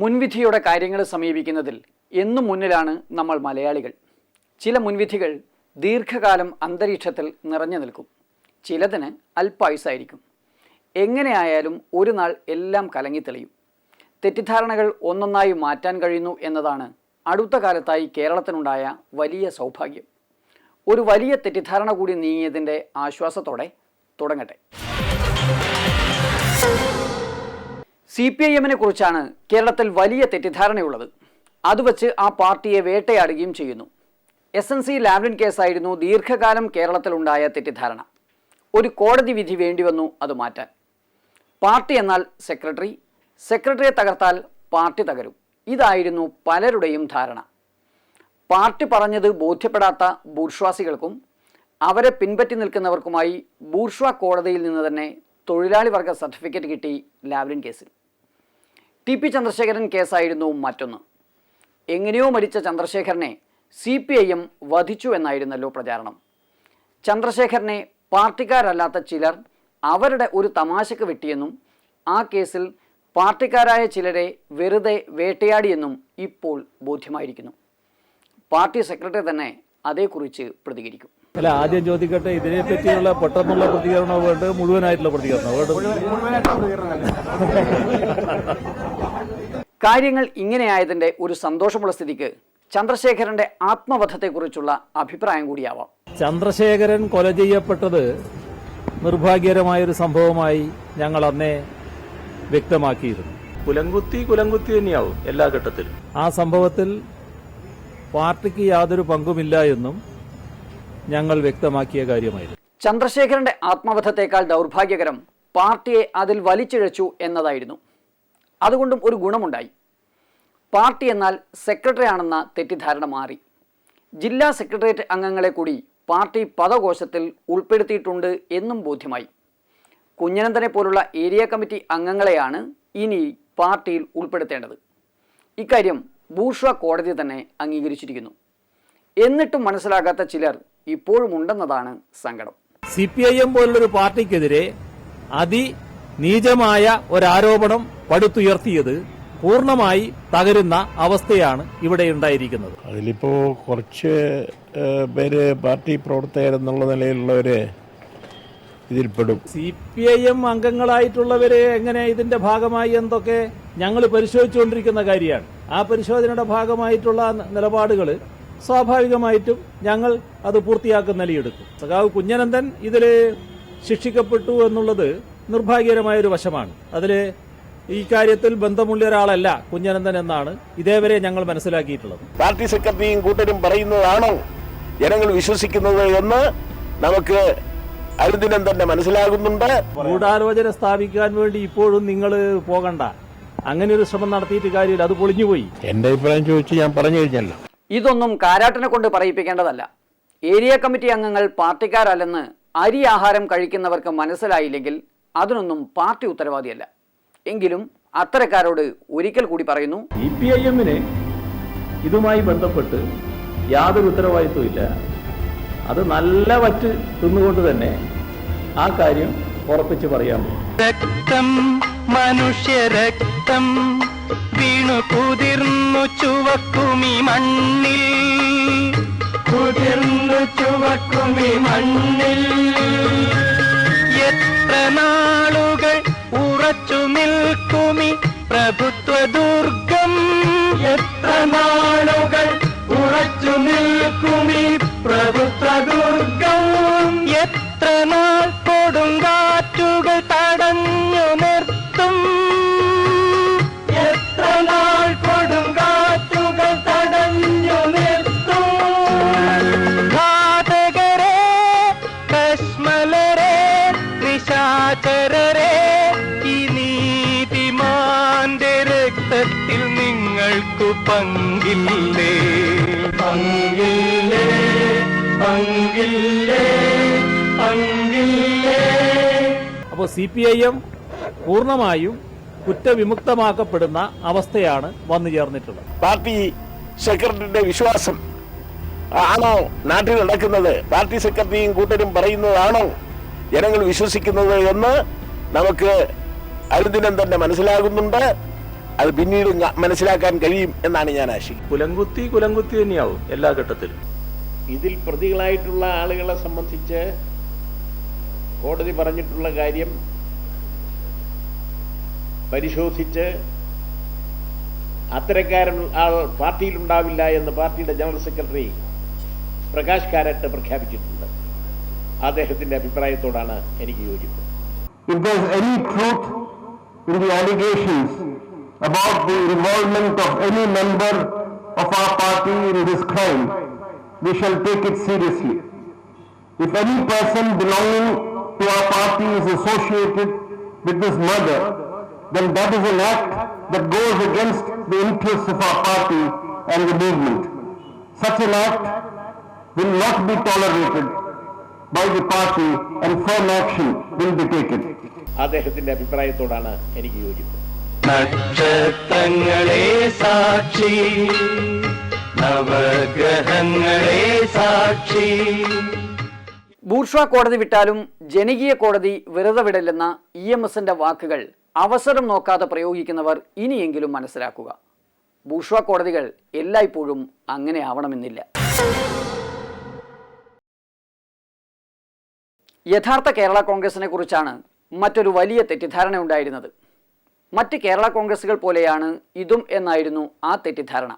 മുൻവിധിയോടെ കാര്യങ്ങൾ സമീപിക്കുന്നതിൽ എന്നും മുന്നിലാണ് നമ്മൾ മലയാളികൾ. ചില മുൻവിധികൾ ദീർഘകാലം അന്തരീക്ഷത്തിൽ നിറഞ്ഞു നിൽക്കും. ചിലതിന് അല്പായുസായിരിക്കും എങ്ങനെയായാലും ഒരു നാൾ എല്ലാം കലങ്ങിത്തെളിയും തെറ്റിദ്ധാരണകൾ ഒന്നൊന്നായി മാറ്റാൻ കഴിയുന്നു എന്നതാണ് അടുത്ത കാലത്തായി കേരളത്തിനുണ്ടായ വലിയ സൗഭാഗ്യം. ഒരു വലിയ തെറ്റിദ്ധാരണ കൂടി നീങ്ങിയതിന്റെ ആശ്വാസത്തോടെ തുടങ്ങട്ടെ. സി പി ഐ എമ്മിനെ കുറിച്ചാണ് കേരളത്തിൽ വലിയ തെറ്റിദ്ധാരണയുള്ളത്. അത് വച്ച് ആ പാർട്ടിയെ വേട്ടയാടുകയും ചെയ്യുന്നു. എസ് എൻ സി ലാവ്ലിൻ കേസായിരുന്നു ദീർഘകാലം കേരളത്തിലുണ്ടായ തെറ്റിദ്ധാരണ. ഒരു കോടതി വിധി വേണ്ടിവന്നു അത് മാറ്റാൻ. പാർട്ടി എന്നാൽ സെക്രട്ടറി സെക്രട്ടറിയെ തകർത്താൽ പാർട്ടി തകരും. ഇതായിരുന്നു പലരുടെയും ധാരണ. പാർട്ടി പറഞ്ഞത് ബോധ്യപ്പെടാത്ത ബൂർഷ്വാസികൾക്കും അവരെ പിൻപറ്റി നിൽക്കുന്നവർക്കുമായി ബൂർഷ്വാ കോടതിയിൽ നിന്ന് തന്നെ തൊഴിലാളി വർഗ സർട്ടിഫിക്കറ്റ് കിട്ടി ലാവ്ലിൻ കേസിൽ. ടി പി ചന്ദ്രശേഖരൻ കേസായിരുന്നു മറ്റൊന്ന്. എങ്ങനെയോ മരിച്ച ചന്ദ്രശേഖരനെ സി പി ഐ എം വധിച്ചു എന്നായിരുന്നല്ലോ പ്രചാരണം. ചന്ദ്രശേഖരനെ പാർട്ടിക്കാരല്ലാത്ത ചിലർ അവരുടെ ഒരു തമാശക്ക് വെട്ടിയെന്നും ആ കേസിൽ പാർട്ടിക്കാരായ ചിലരെ വെറുതെ വേട്ടയാടിയെന്നും ഇപ്പോൾ ബോധ്യമായിരിക്കുന്നു. പാർട്ടി സെക്രട്ടറി തന്നെ അതേക്കുറിച്ച് പ്രതികരിക്കും. അല്ല ആദ്യം ചോദിക്കട്ടെ ഇതിനെ പറ്റിയുള്ള പെട്ടെന്നുള്ള പ്രതികരണമോ വേണ്ടത് മുഴുവനായിട്ടുള്ള പ്രതികരണമോ വേണ്ട കാര്യങ്ങൾ ഇങ്ങനെയായതിന്റെ ഒരു സന്തോഷമുള്ള സ്ഥിതിക്ക് ചന്ദ്രശേഖരന്റെ ആത്മവധത്തെക്കുറിച്ചുള്ള അഭിപ്രായം കൂടിയാവാം. ചന്ദ്രശേഖരൻ കൊല ചെയ്യപ്പെട്ടത് നിർഭാഗ്യകരമായൊരു സംഭവമായി ഞങ്ങൾ അന്നേ വ്യക്തമാക്കിയിരുന്നു. കുലങ്കുത്തി കുലങ്കുത്തി തന്നെയാവും എല്ലാ ഘട്ടത്തിലും. ആ സംഭവത്തിൽ പാർട്ടിക്ക് യാതൊരു പങ്കുമില്ല എന്നും ഞങ്ങൾ വ്യക്തമാക്കിയ കാര്യമായിരുന്നു. ചന്ദ്രശേഖരന്റെ ആത്മവധത്തേക്കാൾ ദൗർഭാഗ്യകരം പാർട്ടിയെ അതിൽ വലിച്ചിഴച്ചു എന്നതായിരുന്നു. അതുകൊണ്ടും ഒരു ഗുണമുണ്ടായി. പാർട്ടി എന്നാൽ സെക്രട്ടറി ആണെന്ന തെറ്റിദ്ധാരണ മാറി. ജില്ലാ സെക്രട്ടേറിയറ്റ് അംഗങ്ങളെ കൂടി പാർട്ടി പദകോശത്തിൽ ഉൾപ്പെടുത്തിയിട്ടുണ്ട് എന്നും ബോധ്യമായി. കുഞ്ഞനന്തനെ പോലുള്ള ഏരിയ കമ്മിറ്റി അംഗങ്ങളെയാണ് ഇനി പാർട്ടിയിൽ ഉൾപ്പെടുത്തേണ്ടത്. ഇക്കാര്യം ഭൂഷ കോടതി തന്നെ അംഗീകരിച്ചിരിക്കുന്നു. എന്നിട്ടും മനസ്സിലാകാത്ത ചിലർ ഇപ്പോഴും ഉണ്ടെന്നതാണ് സങ്കടം. സി പി ഐ എം പോലുള്ളൊരു പാർട്ടിക്കെതിരെ അതിനീചമായ ഒരാരോപണം പടുത്തുയർത്തിയത് പൂർണമായി തകരുന്ന അവസ്ഥയാണ് ഇവിടെ ഉണ്ടായിരിക്കുന്നത്. അതിലിപ്പോ കുറച്ച് പേര് പാർട്ടി പ്രവർത്തകരെന്നുള്ള നിലയിലുള്ളവര് ഇതിൽപ്പെടും. സി പി ഐ എം അംഗങ്ങളായിട്ടുള്ളവര് എങ്ങനെ ഇതിന്റെ ഭാഗമായി എന്തൊക്കെ ഞങ്ങൾ പരിശോധിച്ചുകൊണ്ടിരിക്കുന്ന കാര്യമാണ്. ആ പരിശോധനയുടെ ഭാഗമായിട്ടുള്ള നിലപാടുകൾ സ്വാഭാവികമായിട്ടും ഞങ്ങൾ അത് പൂർത്തിയാക്കുന്ന നിലയെടുക്കും. സഖാവ് കുഞ്ഞനന്ദൻ ഇതിൽ ശിക്ഷിക്കപ്പെട്ടു എന്നുള്ളത് നിർഭാഗ്യകരമായ ഒരു വശമാണ്. അതിൽ ഈ കാര്യത്തിൽ ബന്ധമുള്ള ഒരാളല്ല കുഞ്ഞനന്ദൻ എന്നാണ് ഇതേവരെ ഞങ്ങൾ മനസ്സിലാക്കിയിട്ടുള്ളത്. പാർട്ടി സെക്രട്ടറിയും കൂട്ടരും പറയുന്നതാണോ? ജനങ്ങൾ വിശ്വസിക്കുന്നത് എന്ന് നമുക്ക് അനുദിനം തന്നെ മനസ്സിലാകുന്നുണ്ട്. ഗൂഢാലോചന സ്ഥാപിക്കാൻ വേണ്ടി ഇപ്പോഴും നിങ്ങൾ പോകണ്ട. അങ്ങനെ ഒരു ശ്രമം നടത്തിയിട്ട് കാര്യമില്ല. അത് പൊളിഞ്ഞുപോയി. എന്റെ അഭിപ്രായം ചോദിച്ചു ഞാൻ പറഞ്ഞു കഴിഞ്ഞല്ലോ. ഇതൊന്നും കാരാട്ടിനെ കൊണ്ട് പറയിപ്പിക്കേണ്ടതല്ല. ഏരിയ കമ്മിറ്റി അംഗങ്ങൾ പാർട്ടിക്കാരല്ലെന്ന് അരി ആഹാരം കഴിക്കുന്നവർക്ക് മനസ്സിലായില്ലെങ്കിൽ അതിനൊന്നും പാർട്ടി ഉത്തരവാദിയല്ല. എങ്കിലും അത്തരക്കാരോട് ഒരിക്കൽ കൂടി പറയുന്നു സി പി ഐ എമ്മിന് ഇതുമായി ബന്ധപ്പെട്ട് യാതൊരു ഉത്തരവാദിത്വം ഇല്ല. അത് നല്ല വറ്റ് തിന്നുകൊണ്ട് തന്നെ ആ കാര്യം ഉറപ്പിച്ച് പറയാൻ പറ്റും. രക്തം മനുഷ്യരക്തം വീണു കുതിർന്നു ചുവക്കുമി മണ്ണിൽ. കുതിർന്നു ചുവക്കുമി മണ്ണിൽ. എത്ര നാളുകൾ ഉറച്ചു നിൽക്കുമി പ്രഭുത്വ ദുർഗം. എത്ര നാളുകൾ ഉറച്ചു നിൽക്കുമി പ്രഭുത്വ ദുർഗം. എത്ര നാൾ കൊടുങ്കാറ്റുകൾ തടഞ്ഞു രക്തത്തിൽ നിങ്ങൾക്കു പങ്കില്ലേ? പങ്കില്ലേ പങ്കില്ലേ പങ്കില്ലേ. അപ്പോൾ സി പി ഐ എം പൂർണമായും കുറ്റവിമുക്തമാക്കപ്പെടുന്ന അവസ്ഥയാണ് വന്നു ചേർന്നിട്ടുള്ളത്. പാർട്ടി സെക്രട്ടറിയുടെ വിശ്വാസം ആണോ നാട്ടിൽ നടക്കുന്നത്? പാർട്ടി സെക്രട്ടറിയും കൂട്ടരും പറയുന്നതാണോ? ജനങ്ങൾ വിശ്വസിക്കുന്നത് എന്ന് നമുക്ക് അനുദിനം തന്നെ മനസ്സിലാകുന്നുണ്ട്. അത് പിന്നീട് മനസ്സിലാക്കാൻ കഴിയും എന്നാണ് ഞാൻ ആശിക്കുന്നത്. കുലംകുത്തി കുലംകുത്തി തന്നെയാവും എല്ലാ ഘട്ടത്തിലും. ഇതിൽ പ്രതികളായിട്ടുള്ള ആളുകളെ സംബന്ധിച്ച് കോടതി പറഞ്ഞിട്ടുള്ള കാര്യം പരിശോധിച്ച് അത്തരക്കാരൻ ആൾ പാർട്ടിയിലുണ്ടാവില്ല എന്ന് പാർട്ടിയുടെ ജനറൽ സെക്രട്ടറി പ്രകാശ് കാരറ്റ് പ്രഖ്യാപിച്ചിട്ടുണ്ട്. അദ്ദേഹത്തിന്റെ അഭിപ്രായത്തോടാണ് എനിക്ക് യോജിപ്പ്. If there's any truth in the allegations about the involvement of any member of our party in this crime, we shall take it seriously. If any person belonging to our party is associated with this murder, then that is an act that goes against the interests of our party and the movement. Such an act will not be tolerated by the party and firm action will be taken. അദ്ദേഹത്തിന്റെ അഭിപ്രായത്തോടാണ് എനിക്ക് യോജിപ്പ് നക്ഷത്രങ്ങളെ സാക്ഷി. നവഗ്രഹങ്ങളെ സാക്ഷി. ബൂർഷ കോടതി വിട്ടാലും ജനകീയ കോടതി വെറുതെ വിടില്ലെന്ന ഇ എം എസിന്റെ വാക്കുകൾ അവസരം നോക്കാതെ പ്രയോഗിക്കുന്നവർ ഇനിയെങ്കിലും മനസ്സിലാക്കുക. ബൂർഷ കോടതികൾ എല്ലായ്പ്പോഴും അങ്ങനെ ആവണമെന്നില്ല. യഥാർത്ഥ കേരള കോൺഗ്രസിനെ കുറിച്ചാണ് മറ്റൊരു വലിയ തെറ്റിദ്ധാരണ ഉണ്ടായിരുന്നത് മറ്റ് കേരള കോൺഗ്രസുകൾ പോലെയാണ് ഇതും എന്നായിരുന്നു ആ തെറ്റിദ്ധാരണ.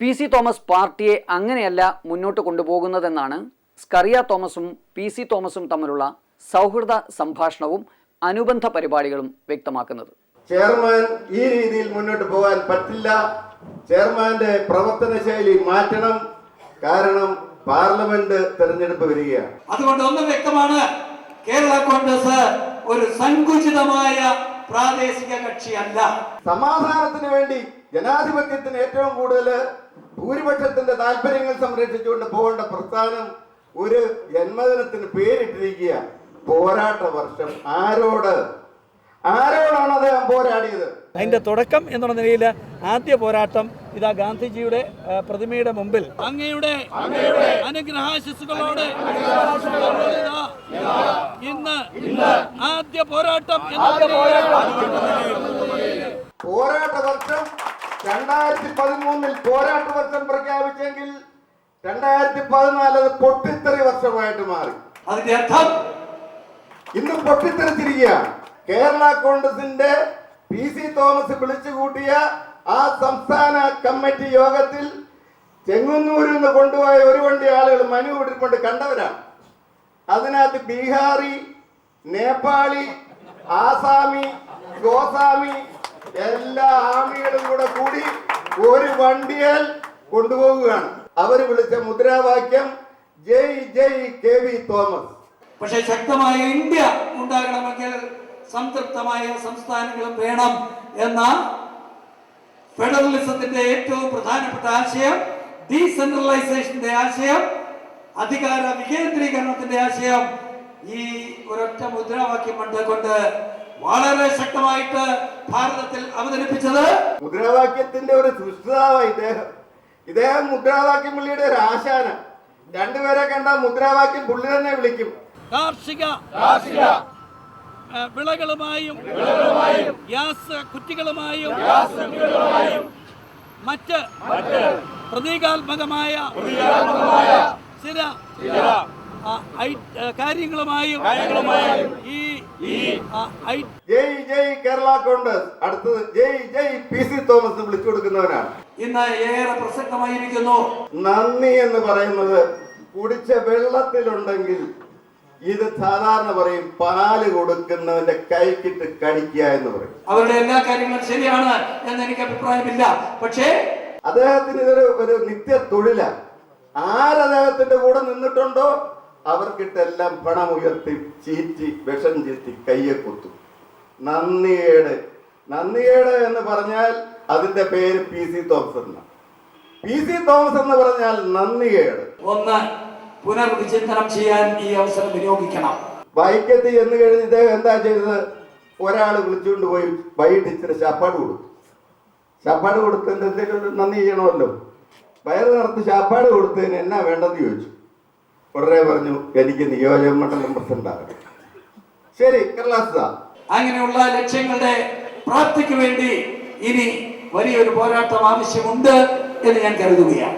പി സി തോമസ് പാർട്ടിയെ അങ്ങനെയല്ല മുന്നോട്ട് കൊണ്ടുപോകുന്നതെന്നാണ് സ്കറിയ തോമസും പി സി തോമസും തമ്മിലുള്ള സൗഹൃദ സംഭാഷണവും അനുബന്ധ പരിപാടികളും വ്യക്തമാക്കുന്നത്. ചെയർമാൻ ഈ രീതിയിൽ മുന്നോട്ട് പോകാൻ പറ്റില്ല. ചെയർമാന്റെ പ്രവർത്തന ശൈലി മാറ്റണം. കാരണം പാർലമെന്റ് തെരഞ്ഞെടുപ്പ് വരികയാണ്. അതുകൊണ്ട് ഒന്നും വ്യക്തമാണ് കേരള കോൺഗ്രസ് ഒരു സങ്കുചിതമായ പ്രാദേശിക കക്ഷിയല്ല. സമാധാനത്തിന് വേണ്ടി ജനാധിപത്യത്തിന് ഏറ്റവും കൂടുതൽ ഭൂരിപക്ഷത്തിന്റെ താല്പര്യങ്ങൾ സംരക്ഷിച്ചുകൊണ്ട് പോകേണ്ട പ്രസ്ഥാനം ഒരു ജന്മദിനത്തിന് പേരിട്ടിരിക്കുക. പോരാട്ട വർഷം ആരോട്? ആരോടാണ് അദ്ദേഹം പോരാടിയത്? അതിന്റെ തുടക്കം എന്നുള്ള നിലയിൽ ആദ്യ പോരാട്ടം ഇതാ ഗാന്ധിജിയുടെ പ്രതിമയുടെ മുമ്പിൽ. അങ്ങയുടെ അനുഗ്രഹാശിസുകളോട് ഇന്ന് ആദ്യ പോരാട്ടം പോരാട്ട. വർഷം രണ്ടായിരത്തി പതിമൂന്നിൽ പോരാട്ട വർഷം പ്രഖ്യാപിച്ചെങ്കിൽ രണ്ടായിരത്തി പതിനാല് അത് പൊട്ടിത്തെറി വർഷമായിട്ട് മാറി. അതിന്റെ അർത്ഥം? ഇന്ന് പൊട്ടിത്തെറിച്ചിരിക്കുകയാണ് കേരള കോൺഗ്രസിന്റെ പി സി തോമസ് വിളിച്ചുകൂട്ടിയ ആ സംസ്ഥാന കമ്മിറ്റി യോഗത്തിൽ ചെങ്ങന്നൂരിൽ നിന്ന് കൊണ്ടുപോയ ഒരു വണ്ടി ആളുകൾ മനു വിട്ടിക്കൊണ്ട് കണ്ടവരാണ്. അതിനകത്ത് ബീഹാറി നേപ്പാളി ആസാമി ഗോസാമി എല്ലാ ആമികളും കൂടെ കൂടി ഒരു വണ്ടിയാൽ കൊണ്ടുപോവുകയാണ്. അവർ വിളിച്ച മുദ്രാവാക്യം ജയ് ജയ് കെ. വി. തോമസ്. പക്ഷേ ശക്തമായ ഇന്ത്യ ഉണ്ടാകണമെങ്കിൽ സംതൃപ്തമായ സംസ്ഥാനങ്ങളും വേണം എന്ന ഫെഡറലിസത്തിന്റെ ഏറ്റവും പ്രധാനപ്പെട്ട ആശയം ഡീസെൻട്രലൈസേഷന്റെ ആശയം അധികാര വികേന്ദ്രീകരണത്തിന്റെ ആശയം ഈ ഒരൊറ്റ മുദ്രാവാക്യം കൊണ്ട് വളരെ ശക്തമായിട്ട് ഭാരതത്തിൽ അവതരിപ്പിച്ചത് മുദ്രാവാക്യത്തിന്റെ ഒരു സൃഷ്ടിതാവാണ് ഇദ്ദേഹം. ഇദ്ദേഹം മുദ്രാവാക്യം പുള്ളിയുടെ ഒരു ആശാന. രണ്ടുപേരെ കണ്ട മുദ്രാവാക്യം പുള്ളി തന്നെ വിളിക്കും. കാർഷിക വിളകളുമായും ഗ്യാസ് കുറ്റികളുമായും മറ്റ് പ്രതീകാത്മകമായ ചില ആ, ഐ- ആ, കാര്യങ്ങളുമായും ഈ ആ, ഐ- ജയ് ജയ് കേരള കോൺഗ്രസ്. അടുത്തത് ജയ് ജയ് പി സി തോമസ് വിളിച്ചു കൊടുക്കുന്നവനാണ്. ഇന്ന് ഏറെ പ്രസക്തമായിരിക്കുന്നു. നന്ദി എന്ന് പറയുന്നത് കുടിച്ച വെള്ളത്തിലുണ്ടെങ്കിൽ ഇത് സാധാരണ പറയും പാൽ കൊടുക്കുന്നവന്റെ കൈക്കിട്ട് കടിക്കുക എന്ന് പറയും. അവരുടെ എല്ലാ കാര്യങ്ങളും ശരിയാണ് എന്ന് എനിക്ക് അഭിപ്രായമില്ല. പക്ഷേ അദ്ദേഹത്തിന് ഇതൊരു ഒരു നിത്യ തൊഴിലാണ് ആരദ്ദേഹത്തിന്റെ കൂടെ നിന്നിട്ടുണ്ടോ? അവർക്കിട്ടെല്ലാം പണം ഉയർത്തി ചീറ്റി വിഷം ചീറ്റി കയ്യെ കുത്തും. നന്ദിയേട്. നന്ദിയേട് എന്ന് പറഞ്ഞാൽ അതിന്റെ പേര് പി സി തോമസ് എന്ന പി സി തോമസ് എന്ന് പറഞ്ഞാൽ നന്ദിയേട്. ഒന്ന് പുനർവിചിന്തനം ചെയ്യാൻ ഈ അവസരം വിനിയോഗിക്കണം. വൈക്കത്തി എന്ന് കഴിഞ്ഞ് ഇദ്ദേഹം എന്താ ചെയ്തത്? ഒരാൾ വിളിച്ചുകൊണ്ട് പോയി വൈകിട്ട് ഇച്ചിരി ശപ്പാട് കൊടുത്തു. ശപ്പാട് കൊടുത്ത് എന്തെങ്കിലും നന്ദി ചെയ്യണമല്ലോ. വയറ് നിറത്ത് ചാപ്പാട് കൊടുത്തതിന് എന്നാ വേണ്ടെന്ന് ചോദിച്ചു. ഉടനെ പറഞ്ഞു എനിക്ക് നിയോജക മണ്ഡലം പ്രസിഡന്റ് ശരി കേരളാസ അങ്ങനെയുള്ള ലക്ഷ്യങ്ങളുടെ പ്രാപ്തിക്ക് വേണ്ടി ഇനി വലിയൊരു പോരാട്ടം ആവശ്യമുണ്ട് എന്ന് ഞാൻ കരുതുകയാണ്.